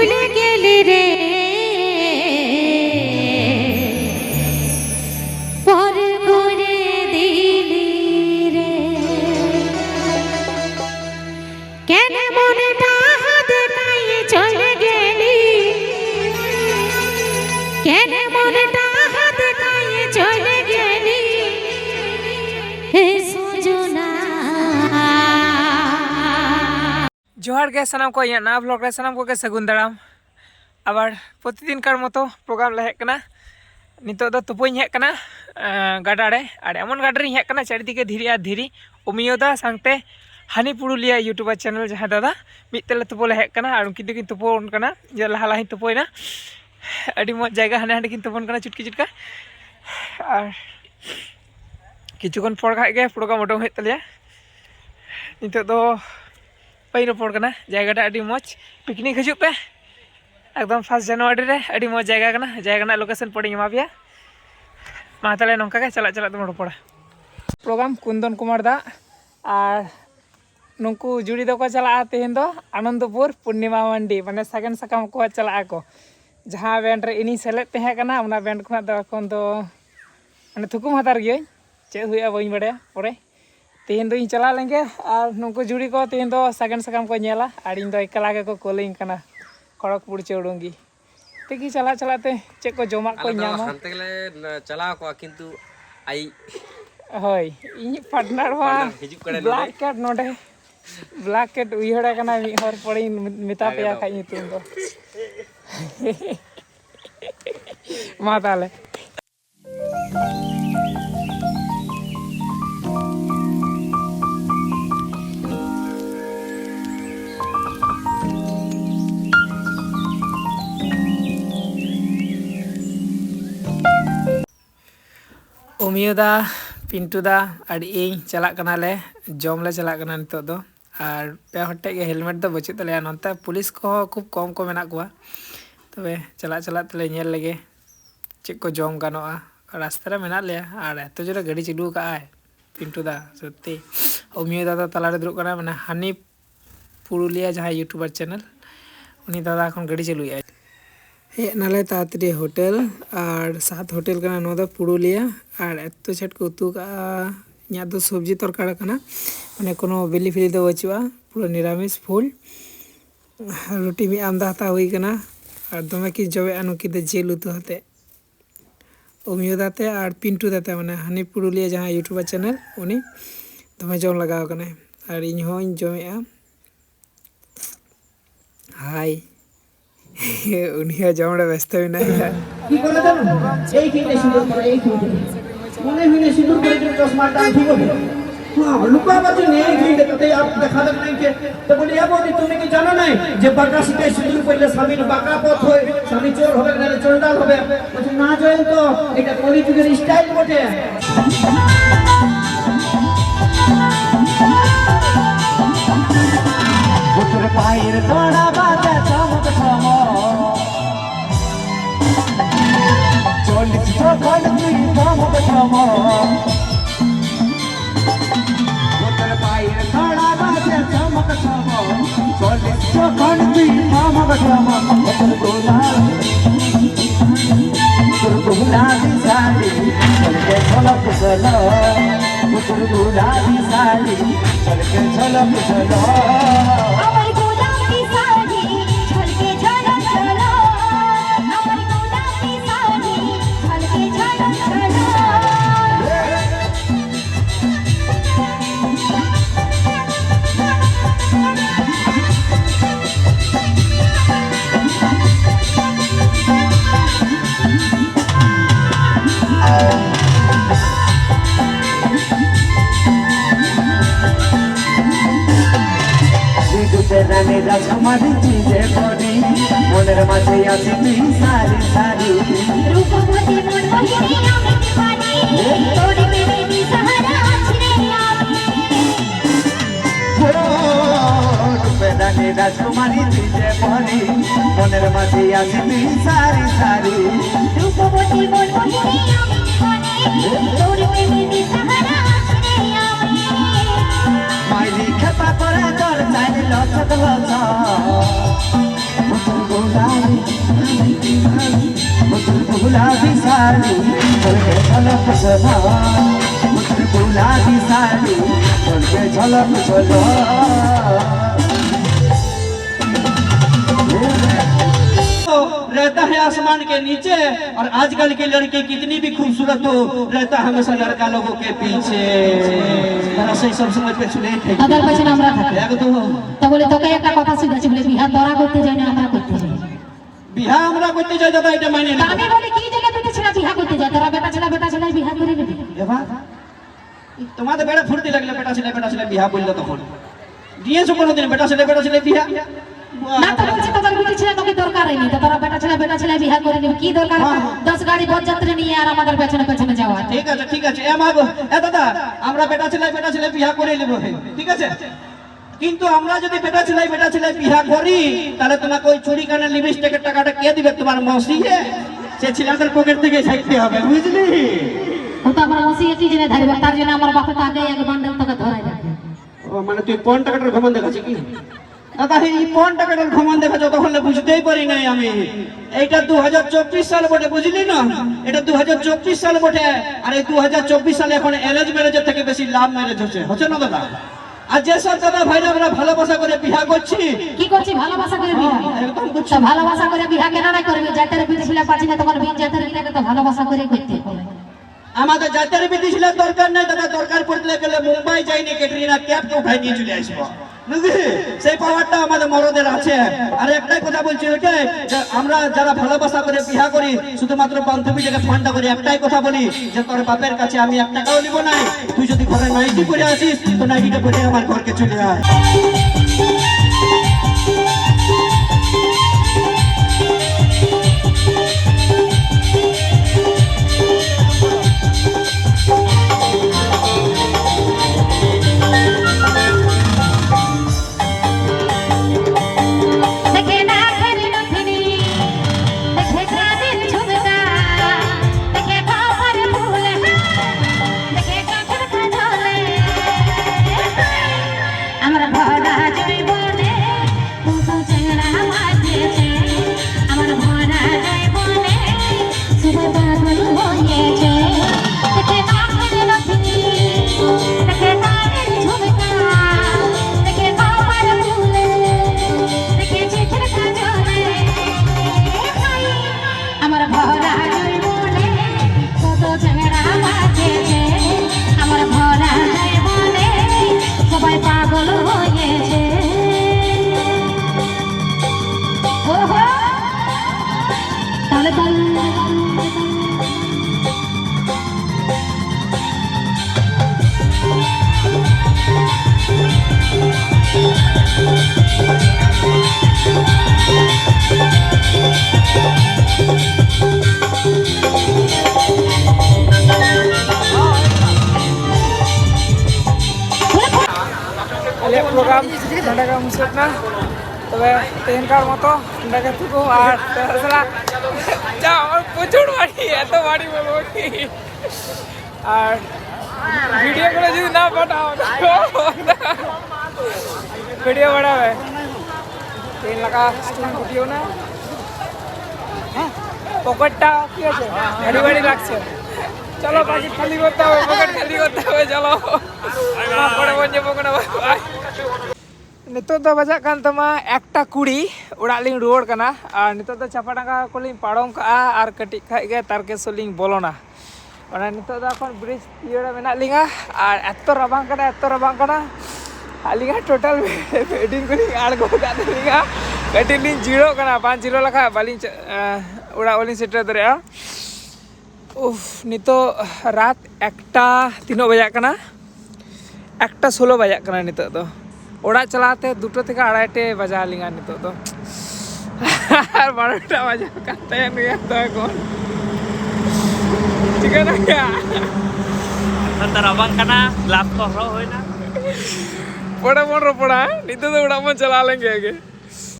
moleque! Johar গে সানাম কো ইয়া না blog রে সানাম ᱠᱚᱜᱮ ᱥᱟᱹᱜᱩᱱ ᱫᱟᱨᱟᱢ ᱟᱵᱟᱨ ᱯᱨᱚᱛᱤᱫᱤᱱ ᱠᱟᱨ ᱢᱚᱛᱚ ᱯᱨᱳᱜᱨᱟᱢ ᱞᱮ ᱦᱮᱡ ᱠᱟᱱᱟ ᱱᱤᱛᱚᱜ ᱫᱚ ᱛᱩᱯᱩᱧ ᱦᱮᱡ ᱠᱟᱱᱟ ᱜᱟᱰᱟ ᱨᱮ ᱟᱨ ᱮᱢᱚᱱ ᱜᱟᱰᱟ ᱨᱤᱧ ᱦᱮᱡ ᱠᱟᱱᱟ ᱪᱟᱹᱨᱤᱫᱤᱠᱮ ᱫᱷᱤᱨᱤ ᱟᱨ ᱫᱷᱤᱨᱤ ᱩᱢᱤᱭᱚᱫᱟ ᱥᱟᱝᱛᱮ হানি পুরুলিয়া ইউটিউবার চ্যানেল যাহা দাদা মিদতলে তুপলে হেক কানা আর উনকি দিকে তুপন কানা যে লাহা লাহি তুপয়না আডি মজ জায়গা হানে হানে কিন তুপন কানা চুটকি চুটকা আর কিছুক্ষণ পর খাই গে প্রোগ্রাম ওটং হয়ে তালিয়া নিতে তো ᱯᱟᱹᱭᱱᱚᱯᱚᱲ ᱠᱟᱱᱟ ᱡᱟᱭᱜᱟ ᱴᱟᱜ ᱟᱹᱰᱤ ᱢᱚᱡᱽ ᱯᱤᱠᱱᱤᱠ ᱦᱤᱡᱩᱜ ᱯᱮ ᱮᱠᱫᱚᱢ ᱯᱷᱟᱥ ᱡᱟᱱᱩᱣᱟᱨᱤ ᱨᱮ ᱟᱹᱰᱤ ᱢᱚᱡᱽ ᱡᱟᱭᱜᱟ ᱠᱟᱱᱟ ᱡᱟᱭᱜᱟ ᱨᱮᱱᱟᱜ ᱞᱳᱠᱮᱥᱚᱱ ᱯᱚᱨᱮᱧ ᱮᱢᱟ ᱯᱮᱭᱟ ᱢᱟ ᱛᱟᱦᱚᱞᱮ ᱱᱚᱝᱠᱟ ᱜᱮ ᱪᱟᱞᱟᱜ ᱪᱟᱞᱟᱜ ᱛᱮᱵᱚᱱ ᱨᱚᱯᱚᱲᱟ ᱯᱨᱳᱜᱨᱟᱢ ᱠᱩᱱᱫᱚᱱ ᱠᱩᱢᱟᱨ ᱫᱟ ᱟᱨ ᱱᱩᱠᱩ ᱡᱩᱲᱤ ᱫᱚᱠᱚ ᱪᱟᱞᱟᱜᱼᱟ ᱛᱮᱦᱮᱧ ᱫᱚ ᱟᱱᱚᱱᱫᱚᱯᱩᱨ ᱯᱩᱨᱱᱤᱢᱟ ᱢᱟᱱᱰᱤ ᱢᱟᱱᱮ ᱥᱟᱜᱮᱱ ᱥᱟᱠᱟᱢ ᱠᱚ ᱪᱟᱞᱟᱜ ᱟᱠᱚ ᱡᱟᱦᱟᱸ ᱵᱮᱱᱰ ᱨᱮ ᱤᱧᱤᱧ ᱥᱮᱞᱮᱫ ᱛᱟᱦᱮᱸ ᱠᱟᱱᱟ ᱚᱱᱟ ᱵᱮᱱᱰ ᱠᱷᱚᱱᱟᱜ ᱫᱚ ᱮᱠᱷᱚᱱ ᱫᱚ ᱢᱟᱱᱮ ᱛᱷᱩᱠᱩᱢ ᱦᱟᱛᱟᱲ ᱜᱤᱭᱟᱹᱧ ᱪᱮᱫ ᱦᱩᱭᱩᱜᱼᱟ ᱵᱟᱹᱧ ᱵᱟᱰᱟᱭᱟ ᱯᱚᱨᱮ ᱛᱮᱦᱮᱧ ᱫᱚ ᱤᱧ ᱪᱟᱞᱟᱣ ᱞᱮᱱᱜᱮ ᱟᱨ ᱱᱩᱠᱩ ᱡᱩᱲᱤ ᱠᱚ ᱛᱮᱦᱮᱧ ᱫᱚ ᱥᱟᱜᱟᱱ ᱥᱟᱠᱟᱢ ᱠᱚ ᱧᱮᱞᱟ ᱟᱨ ᱤᱧ ᱫᱚ ᱮᱠᱞᱟ ᱜᱮᱠᱚ ᱠᱳᱞᱤᱧ ᱠᱟᱱᱟ ᱠᱚᱲᱚᱠ ᱯᱩᱲᱪᱟᱹ ᱩᱰᱩᱝᱜᱤ ᱛᱮᱜᱮ ᱪᱟᱞᱟᱜ ᱪᱟᱞᱟᱜᱛᱮ ᱪᱮᱫ ᱠᱚ ᱡᱚᱢᱟᱜ ᱠᱚ ᱧᱟᱢᱟ ᱦᱟᱱᱛᱮ ᱜᱮᱞᱮ ᱪᱟᱞᱟᱣ ᱠᱚᱜᱼᱟ ᱠᱤᱱᱛᱩ ᱟᱭ ᱦᱳᱭ ᱤᱧ ᱯᱟᱴᱱᱟᱨ ᱢᱟ ᱦᱤᱡᱩᱜ ᱠᱟᱱᱟ ᱵᱞᱟᱠ ᱠᱮᱴ ᱱᱚᱰᱮ ᱵᱞᱟᱠ ᱠᱮᱴ ᱩᱭᱦᱟᱹᱨ ᱟᱠᱟᱱᱟ ᱢᱤᱫ ᱦᱚᱲ ᱯᱚᱨᱮᱧ ᱢᱮᱛᱟ ᱯᱮᱭᱟ ᱠᱷᱟᱡ ᱧᱩᱛᱩᱢ ᱫᱚ ᱢᱟ ᱛᱟᱦᱚᱞᱮ उमियोदा पिंटुदा और इं चलाले जमले चलना नित पेहटे हेलमेट तो बचू तले ना पुलिस को खूब कम को तब चला चलाते चेक को जम ग रास्त मेना ले तो जोरे गाड़ी चालू का पिंटुदा सत्य उमियोदा तो तलाारे दुर्ना हानी पुरुलिया जहाँ यूट्यूबार चैनल उन दादा गाड़ी चालू है নালে তাড়াতাড়ি হোটেল ᱟᱨ ᱥᱟᱛ হোটেল ᱠᱟᱱᱟ ᱱᱚᱣᱟ ᱫᱚ পুরুলিয়া ᱟᱨ এত ᱪᱷᱟᱴ ᱠᱚ ᱩᱛᱩ ᱠᱟᱜᱼᱟ ᱤᱧᱟᱹᱜ ᱫᱚ ᱥᱚᱵᱽᱡᱤ ᱛᱚᱨᱠᱟᱨᱟ ᱠᱟᱱᱟ ᱢᱟᱱᱮ ᱠᱳᱱᱳ ᱵᱤᱞᱤ ᱯᱷᱤᱞᱤ ᱫᱚ ᱵᱟᱹᱪᱩᱜᱼᱟ ᱯᱩᱨᱟᱹ ᱱᱤᱨᱟᱢᱤᱥ ᱯᱷᱩᱞ ᱨᱩᱴᱤ ᱢᱤᱫ ᱟᱢᱫᱟ ᱦᱟᱛᱟᱣ ᱦᱩᱭ ᱠᱟᱱᱟ ᱟᱨ ᱫᱚᱢᱮ ᱠᱤ ᱡᱚᱵᱮᱜᱼᱟ ᱱᱩᱠᱤ ᱫᱚ ᱡᱤᱞ ᱩᱛᱩ ᱦᱟᱛᱮᱫ অমিয় দাতে আর পিন্টু দাতে মানে হানি পুরুলিয়া যাহা ইউটিউবার চ্যানেল উনি দমে জম লাগাও কানে আর ইনহোঁ জমেয়া হাই উনি জমড়ে ব্যস্ত মেনায়া কি করে জানো এই খেয়ে সিঁদুর করে এই খেয়ে মনে হইলে সিঁদুর করে যদি চশমাটা ঠিক হবে। হ্যাঁ লুকাবাজি নেই এই তাতে আর দেখা দেখ নাই তো বলি এ বৌদি তুমি কি জানো নাই যে বাঁকা শিখে সিঁদুর করলে স্বামীর বাঁকা পথ হয়? স্বামী চোর হবে নাহলে চোরডাল হবে। বলছে না জয়েন তো এটা কলিযুগের স্টাইল বটে। পায়ের তোড়া বাজা চমক চমক যখন তুই চমক পুত্র পায়ের তোড়া বাজা চমক চমক চল্লিশ যখন তুই চমক পুত্র গোলাপ পুত্র গোলাপি শাড়ি চলকে ঝলক ঝলক পুত্র গোলাপি শাড়ি চলকে ঝলক ঝলক তুই সারি সারি রূপবতী মন মোহিনী আমি দিবানি তোর প্রেমে দিশাহারা আছি রে আমি রাজকুমারী চিজে পড়ি মনের মাঝে তুই সারি সারি মন মাইরি খেপা করে তোর চাইলে লচক तो रहता है आसमान के नीचे और आजकल के लड़के कितनी भी खूबसूरत हो रहता है हमेशा लड़का लोगों के पीछे। सब समझ के सुने थे अगर बचना हमरा था तो बोले तो করতে যাই দাদা এটা মাইনে তা নেব। আমি বলি কি জায়গা বেটা ছেলে বিহা করতে যায় তোরা বেটা ছেলে বেটা ছেলে বিহা করে নেবে। এবার তোমাদের বেড়া ফুর্তি লাগলে বেটা ছেলে বেটা ছেলে বিহা বলল তখন। দিয়েছ কোনোদিন বেটা ছেলে বেটা ছেলে বিহা? না তো বলছি বেটি ছেলে তোকে দরকারই নেই। তো তোরা বেটা ছেলে বেটা ছেলে বিহা করে নেবে। কি দরকার? হ্যাঁ। দশ গাড়ি বরযাত্রী নিয়ে আর আমাদের পেছনে পেছনে যাওয়া ঠিক আছে ঠিক আছে। এ মাগো এ দাদা আমরা বেটা ছেলে বেটা ছেলে বিয়া করে নেব ঠিক আছে? কিন্তু আমরা যদি বেটা ছেলে বেটা ছেলে বিয়া করি তাহলে তোমাকে ওই চুরি কানে লিপস্টিকের টাকাটা কে দিবে তোমার মসি সে ছেলেদের পকেট থেকে ছাইতে হবে বুঝলি? আমার মসি একই জেনে ধরবে? তার জন্য আমার বাপে আগে এক বান্ডেল তোকে ধরাই রাখে ও মানে তুই পন টাকাটার ঘমন কি? দাদা এই পন টাকাটার ঘমন দেখা যতক্ষণ না বুঝতেই পারি নাই আমি। এইটা দু হাজার চব্বিশ সাল বটে বুঝলি না? এটা দু হাজার চব্বিশ সাল বটে। আর এই দু হাজার চব্বিশ সালে এখন অ্যারেঞ্জ ম্যারেজের থেকে বেশি লাভ ম্যারেজ হচ্ছে। হচ্ছে না দাদা? আর যেসব দাদা ভাইরা আমরা ভালোবাসা করে বিয়া করছি কি করছি? ভালোবাসা করে বিহা? একদম করছি। তো ভালোবাসা করে বিহা কেন না করবে? জাতের বিধি ছিল পাচ্ছি না তোমার বিন জাতের গিলাকে তো ভালোবাসা করে করতে হবে। আমাদের জাতের ছিল দরকার নাই দাদা দরকার পড়লে গেলে মুম্বাই যাইনি ক্যাটরিনা ক্যাবকে উঠাই নিয়ে চলে আসব। সেই পাওয়ারটা আমাদের মরদের আছে। আর একটাই কথা বলছি ওকে আমরা যারা ভালোবাসা করে বিয়া করি, শুধুমাত্র বান্ধবী থেকে ফোনটা করি, একটাই কথা বলি, যে তোর বাপের কাছে আমি এক টাকাও নিব নাই। তুই যদি ঘরে নাইটি পরে আসিস, তো নাইটিটা পরে আমার ঘরকে চলে আয়। প্রোগ্রাম ঠান্ডাকে মুসলিম না তবে ট্রেনটার মতো ঠান্ডাকে থাকো আর যা, আমার প্রচুর বাড়ি, এত বাড়ি বলব কি? আর ভিডিও করে যদি না পাঠাও ভিডিও পাঠাবে ট্রেন লাগা স্টুডেন্ট ভিডিও না পকেটটা কি আছে? ভারী ভারী লাগছে। চলো পাকিট খালি করতে হবে, পকেট খালি করতে হবে, চলো। পরে বলছে পকেট ᱱᱤᱛᱚᱜ ᱫᱚ ᱵᱟᱡᱟᱜ ᱠᱟᱱ ᱛᱟᱢᱟ ᱮᱠᱴᱟ ᱠᱩᱲᱤ ᱚᱲᱟᱜ ᱞᱤᱧ ᱨᱩᱣᱟᱹᱲ ᱠᱟᱱᱟ ᱟᱨ ᱱᱤᱛᱚᱜ ᱫᱚ ᱪᱟᱯᱟᱰᱟᱸᱜᱟ ᱠᱚᱞᱤᱧ ᱯᱟᱨᱚᱢ ᱠᱟᱜᱼᱟ ᱟᱨ ᱠᱟᱹᱴᱤᱡ ᱠᱷᱟᱡ ᱜᱮ ᱛᱟᱨᱠᱮᱥᱚᱨ ᱞᱤᱧ ᱵᱚᱞᱚᱱᱟ ᱚᱱᱟ ᱱᱤᱛᱚᱜ ᱫᱚ ᱮᱠᱷᱚᱱ ᱵᱨᱤᱡᱽ ᱤᱭᱟᱹᱨᱮ ᱢᱮᱱᱟᱜ ᱞᱤᱧᱟ ᱟᱨ ᱮᱛᱚ ᱨᱟᱵᱟᱝ ᱠᱟᱱᱟ ᱮᱛᱚ ᱨᱟᱵᱟᱝ ᱠᱟᱱᱟ ᱟᱹᱞᱤᱧᱟᱜ ᱴᱳᱴᱟᱞ ᱵᱮᱰᱤᱝ ᱠᱚᱞᱤᱧ ᱟᱬᱜᱚ ᱠᱟᱜ ᱛᱟᱹᱞᱤᱧᱟ ᱠᱟᱹᱴᱤᱡ ᱞᱤᱧ ᱡᱤᱨᱟᱹᱜ ᱠᱟᱱᱟ ᱵᱟᱝ ᱡᱤᱨᱟᱹ ᱞᱮᱠᱷᱟᱡ ᱵᱟᱹᱞᱤᱧ ᱚᱲᱟᱜ ᱵᱟᱹᱞᱤᱧ ᱥᱮᱴᱮᱨ ᱫᱟᱲᱮᱭᱟᱜᱼᱟ ᱩᱯ ᱱᱤᱛᱚᱜ ᱨᱟᱛ ᱮᱠᱴᱟ ᱛᱤᱱᱟᱹᱜ ᱵᱟᱡᱟᱜ ᱠᱟᱱᱟ একটা ষোলো বাজাক কানা নিতোগ দো ওড়াগ চালাতে দুটো থেকে আড়াইটে বাজা লিঙ্গা নিত তো। আর বারোটা বাজা কাতে নিয়ে তো এখন। ঠিক আছে Rabang কানা লাভ তো হয় না। পড়া মন পড়া নিতে তো ওড়াগ মন চালা লেঙ্গে আগে।